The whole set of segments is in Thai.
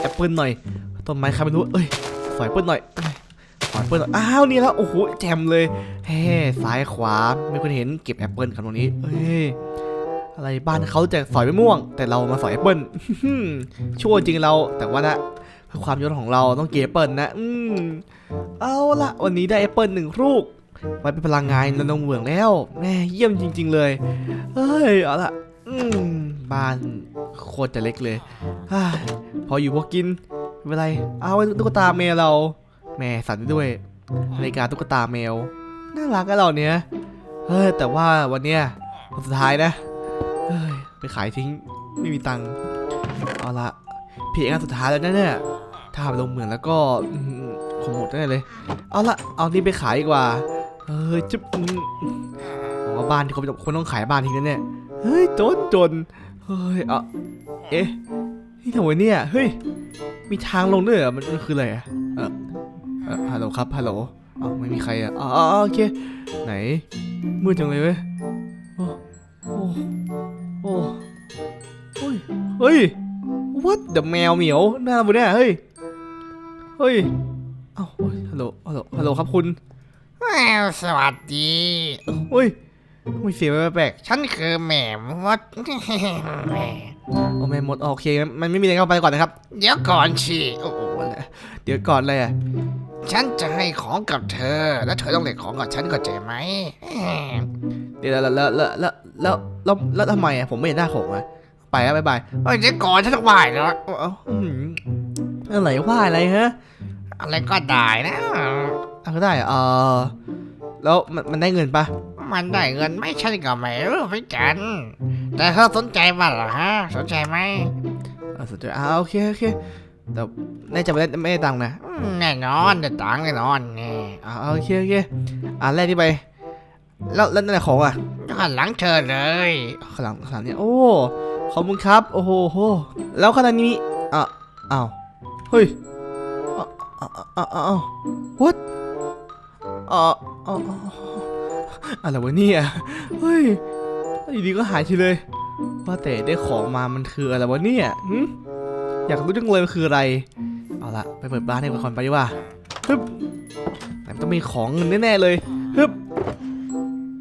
แอปเปิลหน่อย ต้นไม้ใครไม่รู้ เอ้ยขอแอปเปิลหน่อยเอ้ยขอแอปเปิลหน่อย อ้าวนี่แล้ว โอ้โหแจมเลยเฮ้ซ้ายขวาไม่คนเห็นเก็บแอปเปิลกันตรงนี้ เอ้ยอะไรบ้านเขาจะสอยไม่ม่วง แต่เรามาสอยแอปเปิลชั่วจริงเราแต่ว่านะเพื่อความยศของเราต้องเก็บแอปเปิลนะ อืมเอาละวันนี้ได้แอปเปิลหนึ่งลูกไว้เป็นพลังงานระดมเหมืองแล้วแม่เยี่ยมจริง ๆ เลยเฮ้ยเอาละ อืมบ้านโคตรจะเล็กเลยฮ่าพออยู่พอกินไม่เป็นไร เอาไว้ตุ๊กตาแมวเราแม่สั่นด้วยนาฬิกาตุ๊กตาแมว น่ารักกันเราเนี้ยเฮ้ยแต่ว่าวันเนี้ยวันสุดท้ายนะเฮ้ยไปขายทิ้งไม่มีตังค์เอาละเพียงอันสุดท้ายแล้วนะเนี่ยถ้าไปลงเหมืองแล้วก็อืมคงหมดแน่เลย เอาละเอานี่ไปขายดีกว่าเฮ้ยจุ๊บอืมผมว่าบ้านที่เขาคนต้องขายบ้านทิ้งนั่นเนี่ย เฮ้ยจนจนเฮ้ยเอะเอ๊ะนี่ทำไมเนี่ยเฮ้ยมีทางลงด้วยเหรอมันมันคืออะไรอะเออเออฮัลโหลครับฮัลโหลเอ้าไม่มีใครอะอ๋ออ๋อโอเคไหนมืดจังเลยเว้ยโอ้โอ้โอ้เฮ้ยเฮ้ย what the แมวเหมียวหน้าบุเนี่ยเฮ้ยเฮ้ยเอ้าเฮ้ยฮัลโหลฮัลโหลฮัลโหลครับคุณอ้าวสวัสดีเฮ้ย ทำไมเสียงมันแปลกฉันคือแหม่มดแหม่ๆโอ้แม่มดโอเคมันไม่มีอะไรเข้าไปก่อนนะครับ เดี๋ยวก่อนชีโอ้โหเดี๋ยวก่อนเลยอะฉันจะให้ของกับเธอ แล้วเธอต้องเล่นของกับฉันเข้าใจไหมแหมเดี๋ยวแล้วแล้วแล้วแล้วแล้วแล้วแล้วทำไมอะผมไม่เห็นหน้าของอะไปแล้วบายบายเฮ้ยเดี๋ยวก่อนฉันต้องไหวแล้วเอ้าเอ้าอื้อหืออะไรว่าอะไรฮะอะไรก็ได้นะเอาก็ได้เหรอเออแล้วมันมันได้เงินปะ มันได้เงินไม่ใช่ก็ไม่รู้เหมือนกัน แต่เธอสนใจบ้างเหรอฮะ สนใจไหมเออสนใจอ่าโอเคโอเคแต่แน่ใจไม่ได้ไม่ได้ตังค์นะอืมแน่นอนเดี๋ยวตังค์แน่นอนนี่อ่าโอเคโอเคอ่าแรกนี่ไป แล้วแล้วนั่นแหละของอะหันหลังเธอเลย ข้างหลังข้างหลังเนี่ยโอ้ขอบคุณครับ โอ้โหโหแล้วขนาดนี้อะอ้าวเฮ้ยอะอะอะอะอะ what อะอะ อะไรวะเนี่ยเฮ้ยอยู่ดีก็หายทีเลยว่าแต่ได้ของมามันคืออะไรวะเนี่ยหึอยากรู้จังเลยมันคืออะไร เอาละไปเปิดบ้านให้ก่อนไปดีกว่าฮึบแต่มันต้องมีของเงินแน่ๆเลยฮึบ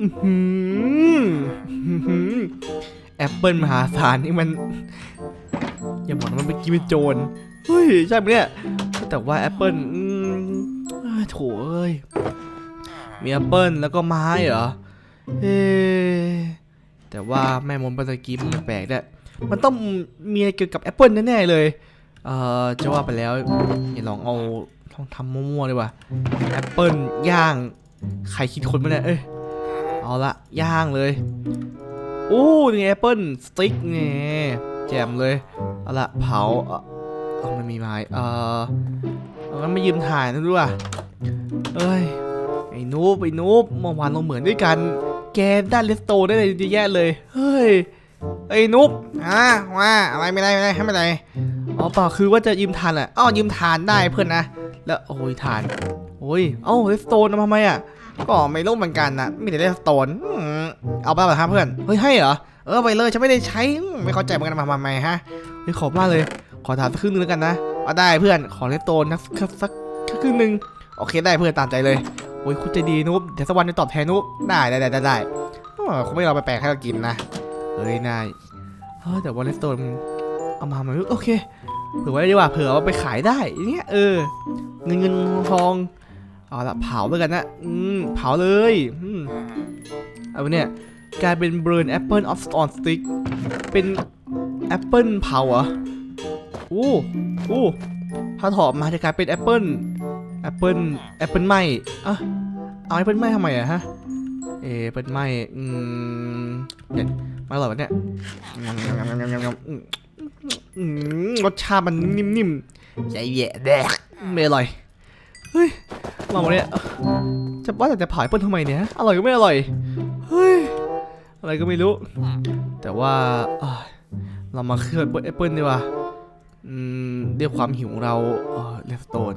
อื้อหืออื้อหือแอปเปิลมหาศาลนี่มัน อย่าบอกนะมันเป็นกิมโจรเฮ้ยใช่ไหมเนี่ยแต่ว่าแอปเปิลอืมอ่าโถเอ้ย มีแอปเปิลแล้วก็ไม้เหรอเอ๊ะแต่ว่าแม่มดเมื่อกี้มันแปลกๆด้วยมันต้องมีอะไรเกี่ยวกับแอปเปิลแน่ๆเลย เอ่อจะว่าไปแล้วอย่าลองเอาลองทำมั่วๆดีกว่าแอปเปิลย่างใครคิดคนมาเนี่ยเอ้ยเอาละย่างเลยโอ้นี่แอปเปิลสติ๊กเนี่ยแจ่มเลยเอาละเผาเอ่อเอามันมีไม้เอ่อเอางั้นมายืมถ่ายนั่นด้วยว่ะเอ้ยไอ้นูบไอ้นูบเมื่อวานเราเหมือนด้วยกัน แกได้เลสโตได้เลยเยอะแยะเลย เฮ้ย ไอ้นูบอะว่าอะไรไม่ได้ไม่ได้ไม่ได้อ๋อเปล่าคือว่าจะยืมทานแหละอ้าวยืมทานได้เพื่อนนะ แล้วโอ้ยทาน โอ้ย เอ้าเลสโตนทำไมอะ ก็ไม่รู้เหมือนกันนะมีแต่เลสโตนอืมเอาไปเหรอฮะเพื่อน เฮ้ยให้เหรอ เออไปเลยฉันไม่ได้ใช้อืมไม่เข้าใจเหมือนกันมาทำไมฮะเฮ้ยขอบมากเลย ขอถามสักครึ่งนึงแล้วกันนะเอาได้เพื่อน ขอเลสโตนนะสักสักสักครึ่งนึงโอเคได้เพื่อนตามใจเลย โอ้ยคุณใจดีนุ๊บเดี๋ยวสักวันจะตอบแทนนุบได้ได้ได้ได้ได้เออคงไม่เอาไปแปลกให้เรากินนะเฮ้ยนายเฮ้ยแต่ว่าเลสโตนเอามาไหมโอเคเผื่อไว้ดีกว่าเผื่อเอาไปขายได้อย่างเงี้ยเออ เงินเงินทองเอาละเผาไปกันนะอืมเผาเลยอืมเอาไปเนี่ยกลายเป็น burn apple of on stick เป็นแอปเปิลเผาเหรอโอ้โอ้ถ้าถอดมาจะกลายเป็นแอปเปิล แอปเปิลแอปเปิลไหมอะเอาแอปเปิลไหมทำไมอะฮะ เอแอปเปิลไหมอืมเนี่ยไม่อร่อวะเนี่ยรสชาติมันนิ่มๆ ใจแย่แดกไม่อร่อย เฮ้ยมาวันเนี้ยจะว่าแต่จะผาแอปเปิ้ลทำไมเนี่ย อร่อยก็ไม่อร่อย เฮ้ย อะไรก็ไม่รู้ แต่ว่าเรามาเคลือบแอปเปิ้ลดีกว่าอืมเรียความหิวของเราเลสโตน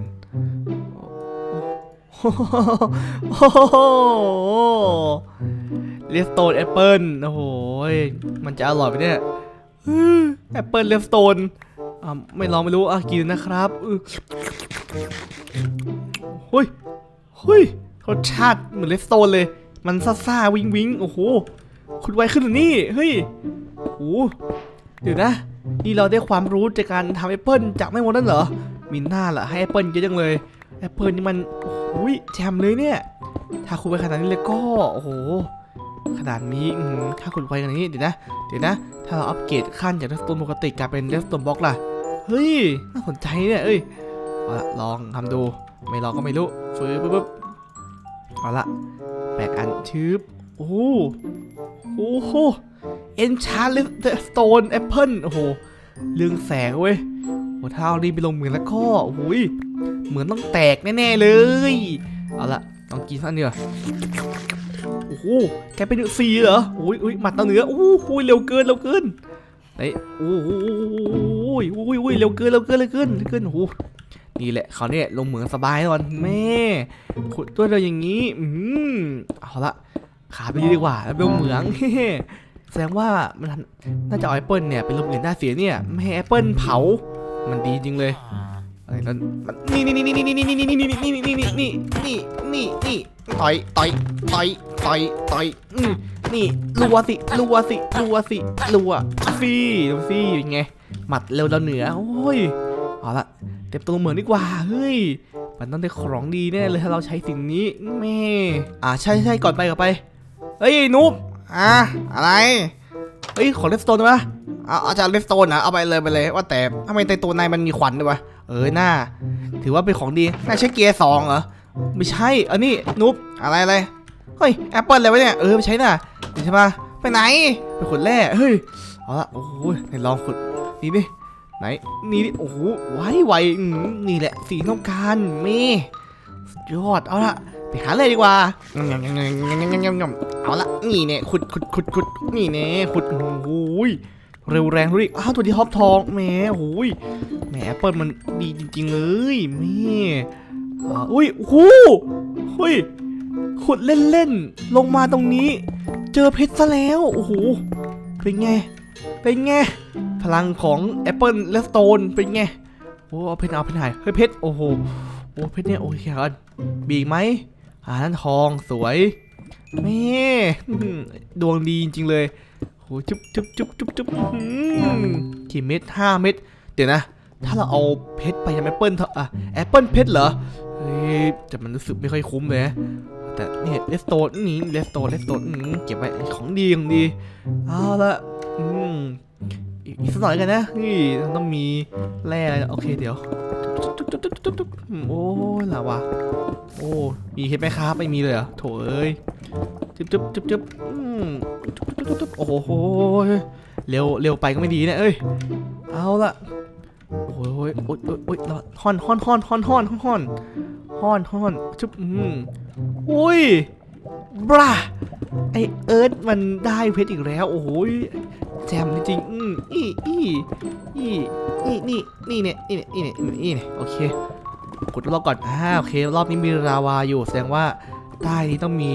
เลสโตนแอปเปิลโอ้โหมันจะอร่อยไหมเนี่ยแอปเปิลเลสโตนอ่าไม่ลองไม่รู้อะกินนะครับเฮ้ยเฮ้ยรสชาติเหมือนเลสโตนเลย มันซ่าๆวิงวิงโอ้โหคุณไวขึ้นนี่เฮ้ยโอ้เดี๋ยวนะ นี่เราได้ความรู้จากการทำแอปเปิลจากไม่หมดนั่นเหรอมีหน้าล่ะให้แอปเปิลเยอะจังเลย แอปเปิลนี่มันโอ้ยแจมเลยเนี่ย ถ้าคุณไปขนาดนี้เลยก็ โอ้โห ขนาดนี้ถ้าคุณไปขนาดนี้เดี๋ยวนะ เดี๋ยวนะ ถ้าเราอัปเกรดขั้นจากเรสโตนปกติกลายเป็นเรสโตนบล็อกล่ะ เฮ้ย น่าสนใจเนี่ยเอ้ย เอาละลองทำดู ไม่ลองก็ไม่รู้ ฟื้นปุ๊บปุ๊บเอาละแปดอันชืบโอ้โหโอ้โหเอนชาร์ลสโตนแอปเปิลโอ้โห เรืองแสงเว้ยโอ้ถ้าเอาดีไปลงเหมือนแล้วก็โอ้ย เหมือนต้องแตกแน่ๆเลย เอาละลองกินสักอันเดียโอ้โหแกเป็นซีเหรอโอ้ยโอ้ยหมัดตาเนื้อโอ้โหเร็วเกินเร็วเกินไอ้ยโอ้โหโอ้ยโอ้ยโอ้ยเร็วเกินเร็วเกินเร็วเกินเร็วเกินโอ้โหนี่แหละเขาเนี่ยลงเหมืองสบายนอนแม่ขุดด้วยเราอย่างนี้อืมเอาละขาไปดีกว่าแล้วไปลงเหมืองแสดงว่ามันน่าจะเอาแอปเปิลเนี่ยเป็นลมอื่นได้เสียเนี่ยไม่ให้แอปเปิลเผามันดีจริงเลย อะไรแล้วมันนี่นี่นี่นี่นี่นี่นี่นี่นี่นี่นี่นี่นี่นี่นี่นี่ต่อยต่อยต่อยต่อยต่อยอืมนี่รัวสิรัวสิรัวสิรัวฟีดูสิเป็นไงหมัดเร็วเราเหนือโอ้ยเอาละเต็มตัวเหมือนดีกว่าเฮ้ยมันต้องได้ของดีแน่เลยถ้าเราใช้สิ่งนี้แม่อ่าใช่ใช่ก่อนไปก่อนไปเฮ้ยนุ๊บอะอะไรเฮ้ยขอเลสโตนได้ปะ เอาเอาจากเลสโตนนะเอาไปเลยไปเลย ว่าแต่ทำไมในตัวนายมันมีควันด้วยวะเออหน้า ถือว่าเป็นของดีน่าใช้เกียร์สองเหรอไม่ใช่ อันนี้นุ๊บอะไรอะไรเฮ้ยแอปเปิลอะไรวะเนี่ยเออไม่ใช่น่ะใช่ปะไปไหนเป็นขวดแร่เฮ้ยเอาละโอ้โหไหนลองขุดนี่ดิไหนนี่ดิโอ้โหไวไวนี่แหละสีที่ต้องการมสุดยอดเอาละไปหาเลยดีกว่ายำยำยำยำยำยำยำเอาละนี่เนี่ยขุดขุดขุดขุดนี่เนี่ยขุดโอ้ย เร็วแรงด้วยอ้าวตัวที่ฮอปทองแหมโอ้ยแหมแอปเปิลมันดีจริงๆเลยแม่อ่าอุ้ยโอ้โหเฮ้ยขุดเล่นๆลงมาตรงนี้ เจอเพชรซะแล้วโอ้โหเป็นไงเป็นไงพลังของแอปเปิลและสโตนเป็นไงโอ้เอาเพชรเอาเพชรหายเฮ้ยเพชรโอ้โหโอ้เพชรเนี่ยโอเคครับบีอีกไหมอ่านั่นทองสวยแม่ดวงดีจริงๆเลย หจุ๊บจุ๊บจุ๊บจุ๊บจุ๊บกี่เม็ดห้าเม็ดเดี๋ยวนะ ถ้าเราเอาเพชรไปทำแอปเปิลเถอะอะแอปเปิลเพชรเหรอเฮ้ยแต่มันรู้สึกไม่ค่อยคุ้มเลยนะแต่เนี่ยเลสโตนนี่เลสโตนเลสโตนเก็บไว้ของดีของดีเอาละอืมอีกสักหน่อยกันนะนี่ต้องมีแร่อะไรโอเคเดี๋ยวโอ้ลาวะโอ้มีเพชรไหมครับไม่มีเลยเหรอโถเอ้ย จึ๊บจึ๊บจึ๊บจึ๊บอืมจึ๊บจึ๊บจึ๊บจึ๊บโอ้โหเร็วเร็วไปก็ไม่ดีนะเอ้ยเอาละโอ้ยโอ้ยโอ้ยโอ้ยโอ้ยรอดฮอนฮอนฮอนฮอนฮอนฮอนฮอนฮอนจุ๊บอืมอุ้ยบราไอเอิร์ธมันได้เพชรอีกแล้วโอ้โหยแจมจริงอืมอีอีอีนี่นี่นี่เนี่ยนี่เนี่ยนี่เนี่ยนี่เนี่ยโอเคกดรอบก่อนอ่าโอเค รอบนี้มีราวาอยู่แสดงว่าใต้นี้ต้องมี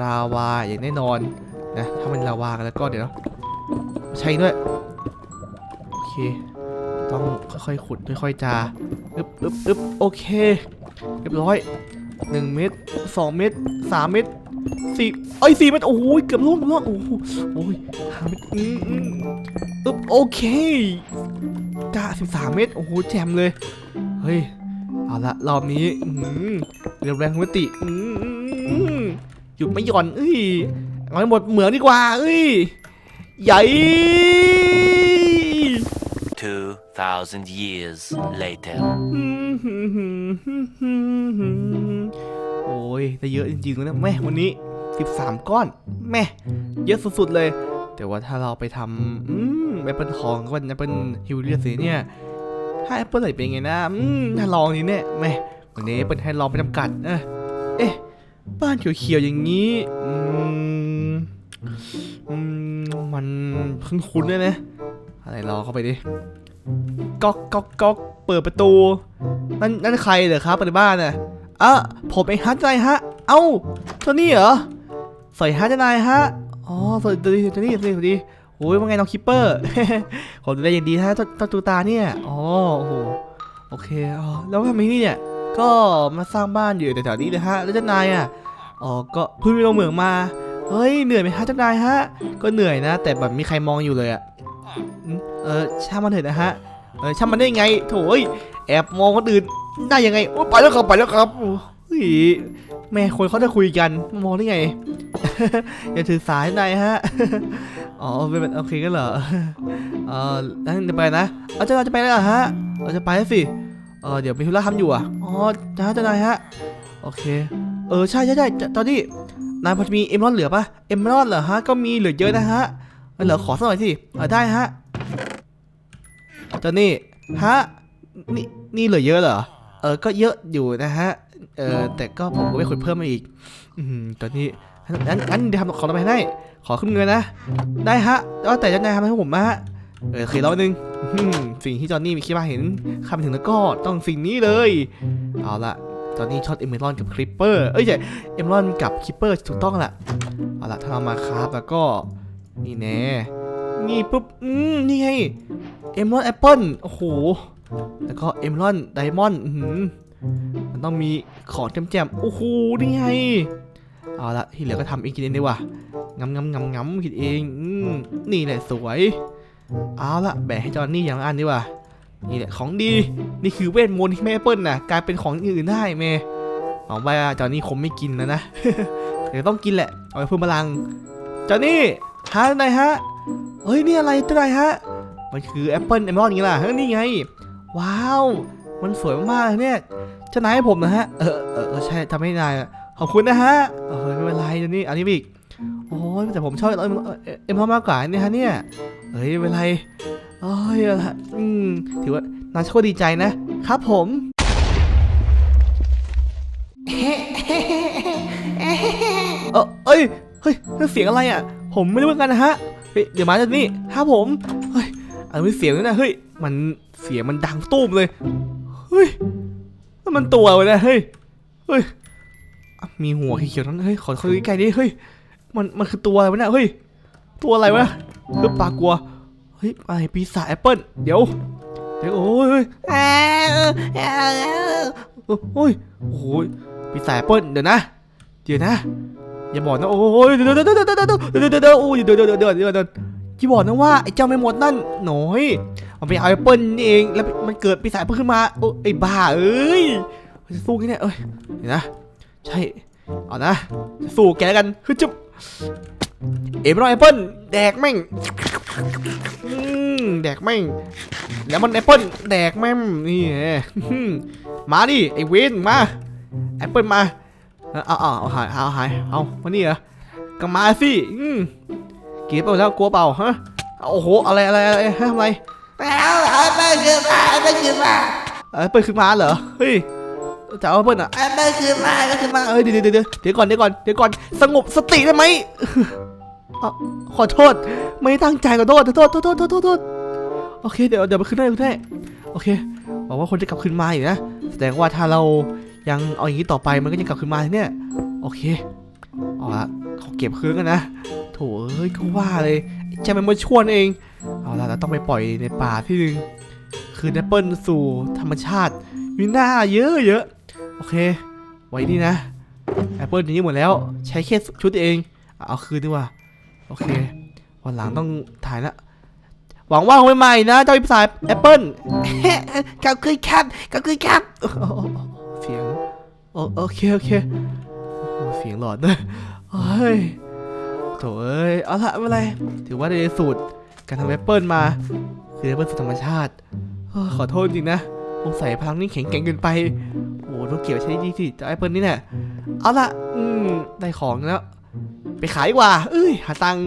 ราวาอย่างแน่นอนนะถ้ามันลาวากันแล้วก็เดี๋ยวใช่ด้วยโอเค ต้องค่อยๆขุดค่อยๆจาอึบอึบอึบโอเคเรียบร้อยหนึ่งเม็ดสองเม็ดสามเม็ดสี่เอ้สี่เม็ดโอ้ยเกือบล่วงล่วงโอ้โหโอ้ยห้าเม็ดอืมอืมอึบโอเคกะสิบสามเม็ดโอ้โหแจมเลยเฮ้ยเอาละรอบนี้อืมเรียบแรงหัวติอืม หยุดไม่หย่อนเอ้ยเอาให้หมดเหมืองดีกว่าเอ้ยใหญ่2,000 years later. โอ้ยได้เยอะจริงๆเลยนะแม่วันนี้ 13 ก้อน แม่เยอะสุดๆเลย แต่ว่าถ้าเราไปทำอืมแอปเปิลทองก็เป็นแอปเปิลฮิวเลียสเนี่ย ถ้าแอปเปิลไหนเป็นไงนะอืมถ้าลองนี่เนี่ยแม่วันนี้เปิลให้ลองไปจำกัด เอะเอ๊ะ บ้านเขียวๆอย่างนี้มันคุ้นๆเลยนะอะไรรอเข้าไปดิก๊อกก๊อกก๊อกเปิดประตู นั่นนั่นใครเหรอครับในบ้านน่ะอะผมเองฮะใจฮะ เอ้าตัวนี้เหรอสวัสดีฮะเจ้านายฮะอ๋อสวัสดีสวัสดีสวัสดีสวัสดีโอ้ยว่าไงน้องคิปเปอร์ผมดูแลอย่างดีนะเจ้าตูตาเนี่ยอ๋อโอ้โหโอเคอ๋อแล้วทำไมนี่เนี่ย ก็มาสร้างบ้านอยู่แถวๆนี้เลยฮะ แล้วเจ้านายอะ อ๋อ ก็เพิ่งไปลงเหมืองมา เฮ้ย เหนื่อยไหมฮะเจ้านายฮะ ก็เหนื่อยนะ แต่แบบมีใครมองอยู่เลยอะ เออช่างมันเถอะนะฮะ เออช่างมันได้ไง โถ่ยแอบมองคนอื่นได้ยังไง โอ้ไปแล้วครับไปแล้วครับโอ้เฮ้ยแม่คนเขาจะคุยกันมองได้ไง อย่าถือสายนายฮะ อ๋อเป็นแบบโอเคกันเหรอ เออนั่นจะไปนะ เอาเจ้านาจะไปแล้วเหรอฮะ เราจะไปแล้วสิ เออเดี๋ยวมีธุระทำอยู่อะอ๋อจ้าเจ้านายฮะโอเค เออใช่ใช่ใช่จะตอนนี้นายพอจะมีเอ็มรอนเหลือปะเอ็มรอนเหรอฮะก็มีเหลือเยอะนะฮะเออเหลือขอสักหน่อยสิเออได้ฮะตอนนี้ฮะนี่นี่เหลือเยอะเหรอเออก็เยอะอยู่นะฮะเออแต่ก็ผมก็ไปขุดเพิ่มมาอีก อืมตอนนี้งั้นงั้นเดี๋ยวทำของเราไปให้ ขอขึ้นเงินนะ ได้ฮะแล้วแต่เจ้านายทำให้ผมมาฮะ เออเคยร้อยหนึ่งสิ่งที่จอห์นนี่มีคิดว่าเห็นคำถึงแล้วก็ต้องสิ่งนี้เลย เอาละจอห์นนี่ช็อตเอเมรอนกับคริปเปอร์เอ้ยใช่เอเมรอนกับคริปเปอร์ถูกต้องละเอาละถ้าเรามาครับแล้วก็นี่แน่นี่ปุ๊บอืมนี่ไงเอเมรอนแอปเปิลโอ้โหแล้วก็เอเมรอนไดมอนด์มันต้องมีของแจมๆโอ้โหนี่ไงเอาละที่เหลือก็ทำเองกินเองดีกว่างำงำงำงำกินเองอืมนี่แหละสวย เอาละแบ่งให้จอหนนี่อย่างอันดีกว่า นี่แหละของดี นี่คือเวทมนต์ที่แม่แอปเปิลน่ะกลายเป็นของอื่นได้แม่หวังว่าจอหนนี่คงไม่กินแล้วนะเดี๋ยวต้องกินแหละ เอาไปเพิ่มพลัง จอหนนี่ฮะนายฮะ เฮ้ยนี่อะไรตัวนายฮะ มันคือแอปเปิลเอมอลอย่างนี้ล่ะเฮ้ยนี่ไง ว้าว มันสวยมากเลยเนี่ยจะนายให้ผมนะฮะ เออเออใช่ทำให้นายขอบคุณนะฮะเออไม่เป็นไรเดี๋ยวนี้อันนี้อีก โอ้ยแต่ผมชอบเอ็มเอ็มมากกว่าเนี่ยฮะเนี่ยเฮ้ยเป็นไรเอ้ยอะอืมถือว่านายโชคดีใจนะ ครับผมเออเอ้ยเฮ้ยนั่นเสียงอะไรอะ ผมไม่รู้เหมือนกันนะฮะเฮ้ยเดี๋ยวมาจากนี่ครับผมเฮ้ยอันนี้เสียงนี่นะเฮ้ยมันเสียงมันดังตุ้มเลยเฮ้ยมันตัวเลยนะเฮ้ยเฮ้ยมีหัวเขียวๆนั้นเฮ้ยขอเข้าใกล้ๆดิเฮ้ย มันมันคือตัวอะไรวะเนี่ยเฮ้ยตัวอะไรวะเฮ้ยปลากลัวเฮ้ยอะไรปีศาจแอปเปิ้ลเดี๋ยวเดี๋ยวโอ้ยเฮ้ยเอ้ยโอ้ยปีศาจแอปเปิ้ลเดี๋ยวนะเดี๋ยวนะอย่าบอกนะโอ้ยเดี๋ยวเดี๋ยวเดี๋ยวเดี๋ยวเดี๋ยวเดี๋ยวเดี๋ยวเดี๋ยวเดี๋ยวเดี๋ยวเดี๋ยวเดี๋ยวที่บอกนะว่าไอ้เจ้าไม่หมดนั่นหน่อยมันไปเอาแอปเปิ้ลนี่เองแล้วมันเกิดปีศาจเปิ้ลขึ้นมาโอ้ไอ้บ้าเอ้ยจะสู้กันเนี่ยเอ้ยเดี๋ยวนะ ใช่เอานะจะสู้แกแล้วกันฮึจุ๊บ เอ็มรอนแอปเปิ้ลแดกแม่งอืมแดกแม่งแล้วมันแอปเปิ้ลแดกแม่งนี่ไงอืมมาดิไอเวนมาแอปเปิ้ลมาเอาเอาเอาหายเอาหายเอามานี่เหรอก็มาสิอืมกินไปแล้วกลัวเปล่าฮะเอาโอ้โหอะไรอะไรอะไรฮะทำไมเอาเอาไปคืนมาเอาไปคืนมาเออเปิ้ลขึ้นมาเหรอเฮ้ย จะเอาเปิ้ลอะเอาไปคืนมาเอาคืนมาเอ้ยเดี๋ยวเดี๋ยวเดี๋ยวเดี๋ยวก่อนเดี๋ยวก่อนเดี๋ยวก่อนสงบสติได้ไหมเอาขอโทษ ไม่ตั้งใจขอโทษขอโทษโทษโทษโทษโทษโทษโอเคเดี๋ยวเดี๋ยวไปขึ้นได้ขึ้นได้โอเคบอกว่าคนจะกลับคืนมาอยู่นะแสดงว่าถ้าเรายังเอาอย่างนี้ต่อไปมันก็จะกลับคืนมาเนี่ยโอเคเอาละขอเก็บคืนกันนะโถเอ้ยก็ว่าเลยจะเป็นมาชวนเองเอาละเราต้องไปปล่อยในป่าที่หนึ่งคืนแอปเปิลสู่ธรรมชาติมีหน้าเยอะเยอะ โอเค ไว้นี่นะแอปเปิลนี้หมดแล้ว ใช้แค่ชุดเอง เอาคืนดีกว่า โอเค วันหลังต้องถ่ายละหวังว่าคงไม่ใหม่นะเจ้าพิสายแอปเปิลขอบคุณครับขอบคุณครับ เสียง โอเค โอเค เสียงหลอด้วยเฮ้ยโถเอ้ย เอาละไม่เป็นไร ถือว่าได้สูตรการทำแอปเปิลมา คือแอปเปิลสูตรธรรมชาติ ขอโทษจริงนะ สงสัยพลังนี่แข็งแกร่งเกินไป โอ้โหต้องเกี่ยวใช้ดีสิเจ้าแอปเปิลนี่แหละเอาละอืมได้ของแล้ว ไปขายดีกว่า เอ้ย หาตังค์